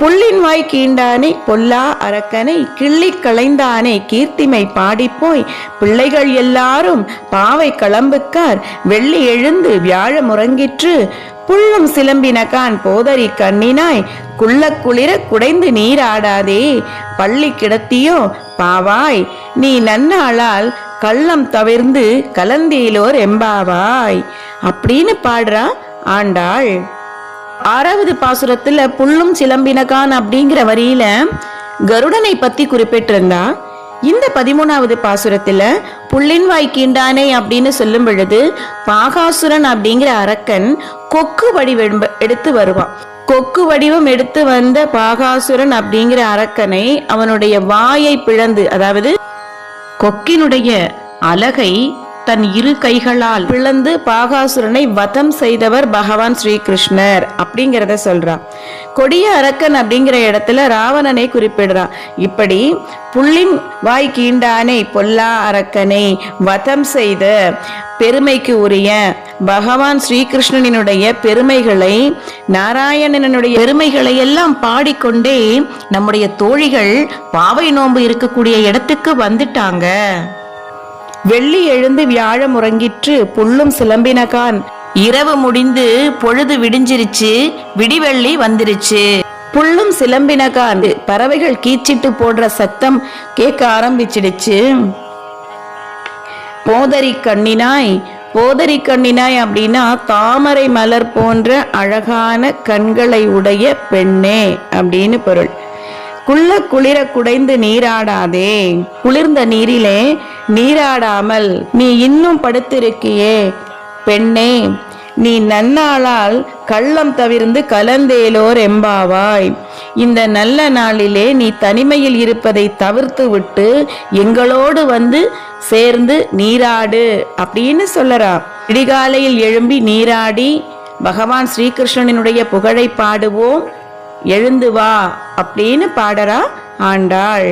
புள்ளின் வாய் கீண்டானே பொல்லா அரக்கனை கிள்ளி களைந்தானே கீர்த்திமை பாடிப்போய் பிள்ளைகள் எல்லாரும் பாவை களம்புக்கார் வெள்ளி எழுந்து வியாழ முறங்கிற்று புள்ளும் சிலம்பினகான் போதரி கண்ணினாய் குள்ள குளிர குடைந்து நீராடாதே பள்ளி கிடத்தியோ பாவாய் நீ நன்னாளால் கள்ளம் தவிர்ந்து கலந்தேலோர் எம்பாவாய் அப்படின்னு பாடுறா ஆண்டாள். ஆறாவது பாசுரத்துல புல்லும் சிலம்பினகான் அப்படிங்கிற வரியில கருடனை பத்தி குறிப்பிட்டிருந்தா இந்த பதிமூணாவது பாசுரத்துல புள்ளின் வாய் கீண்டானே அப்படின்னு சொல்லும் பொழுது பாகாசுரன் அப்படிங்கிற அரக்கன் கொக்கு வடிவம் எடுத்து வருவான். கொக்கு வடிவம் எடுத்து வந்த பாகாசுரன் அப்படிங்கிற அரக்கனை அவனுடைய வாயை பிளந்து அதாவது கொக்கினுடைய அலகை தன் இரு கைகளால் பிளந்து பாகாசுரனை வதம் செய்தவர் பகவான் ஸ்ரீகிருஷ்ணர் அப்படிங்கிறத சொல்றான். கொடிய அரக்கன் அப்படிங்கிற இடத்துல ராவணனை குறிப்பிடுறான். இப்படி புள்ளின் வாய் கீண்டானை பொல்லா அரக்கனை வதம் செய்த பெருமைக்கு உரிய பகவான் ஸ்ரீகிருஷ்ணனினுடைய பெருமைகளை நாராயணனுடைய பெருமைகளை எல்லாம் பாடிக்கொண்டே நம்முடைய தோழிகள் பாவை நோன்பு இருக்கக்கூடிய இடத்துக்கு வந்துட்டாங்க. வெள்ளி எழுந்து வியாழம் உறங்கிற்று புல்லும் சிலம்பினகான். இரவு முடிந்து பொழுது விடிஞ்சிருச்சு விடிவெள்ளி வந்துருச்சு. புல்லும் சிலம்பினகான் பறவைகள் கீச்சிட்டு போடுற சத்தம் கேட்க ஆரம்பிச்சிடுச்சு. போதரி கண்ணினாய் போதரி கண்ணினாய் அப்படின்னா தாமரை மலர் போன்ற அழகான கண்களை உடைய பெண்ணே அப்படின்னு பொருள். குள்ள குளிர குடைந்து நீராடாதே. குளிர்ந்த நீரிலே நீராடாமல் நீ இன்னும் படுத்திருக்கியே. பெண்ணே நீ நன்னாளால் கள்ளம் தவிர்ந்து கலந்தேலோர் எம்பாவாய். இந்த நல்ல நாளிலே நீ தனிமையில் இருப்பதை தவிர்த்து விட்டு எங்களோடு வந்து சேர்ந்து நீராடு அப்படின்னு சொல்லறான் இடிகாலையில் எழும்பி நீராடி பகவான் ஸ்ரீகிருஷ்ணனுடைய புகழை பாடுவோம். எழுந்து வா அப்படின்னு பாடறா ஆண்டாள்.